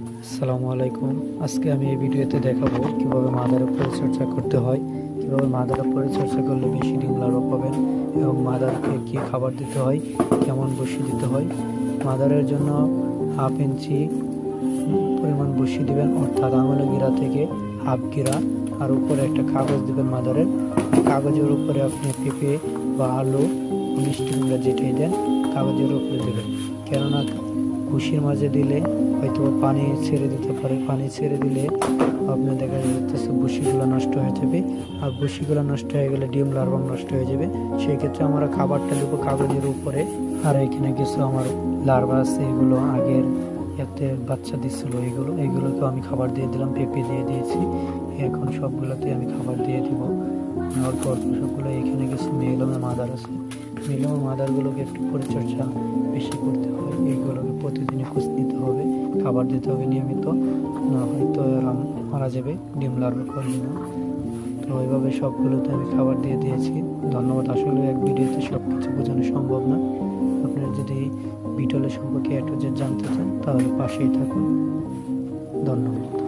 আসসালামু আলাইকুম। আজকে আমি এই ভিডিওতে দেখাবো কীভাবে মাদারের পরিচর্যা করতে হয়, কীভাবে মাদারের পরিচর্যা করলে বেশি ডিম লার্ভা পাবেন এবং মাদারকে কি খাবার দিতে হয়, কেমন বসি দিতে হয়। মাদারের জন্য হাফ ইঞ্চি পরিমাণ বসি দিবেন, অর্থাৎ আঙুলের গিরা থেকে হাফ গিরা। আর উপরে একটা কাগজ দিবেন মাদারের। কাগজের উপরে আপনি পেঁপে বা আলু, মিষ্টি কুমড়া যেটাই দেন, কাগজের উপরে দেবেন। কেননা খুশির মাঝে দিলে হয়তো পানি ছেড়ে দিতে পারে, পানি ছেড়ে দিলে আপনার দেখা যাচ্ছে বসিগুলো নষ্ট হয়ে যাবে। আর বসিগুলো নষ্ট হয়ে গেলে ডিম লার্ভা নষ্ট হয়ে যাবে। সেই ক্ষেত্রে আমরা খাবারটা দেবো কাগজের উপরে। আর এখানে কিছু আমার লার্ভা আছে, এগুলো আগের এতে বাচ্চা দিচ্ছিল এগুলো, এগুলোকেও আমি খাবার দিয়ে দিলাম, পেঁপে দিয়ে দিয়েছি। এখন সবগুলোতে আমি খাবার দিয়ে দিব। অল্প অল্প সবগুলো এখানে কিছু মেলমের মাদার আছে। মেলমের মাদারগুলোকে একটু পরিচর্যা বেশি করতে হয়। এইগুলোকে খাবার দিতে হবে নিয়মিত, না হয়তো এরা মারা যাবে, ডিম লার্ভা করবে না তো ওইভাবে সবগুলোতে আমি খাবার দিয়ে দিয়েছি। ধন্যবাদ, আসলে এক ভিডিওতে সব কিছু বোঝানো সম্ভব না। আপনারা যদি বিটলের সম্পর্কে একটু যে জানতে চান, তাহলে পাশেই থাকুন। ধন্যবাদ।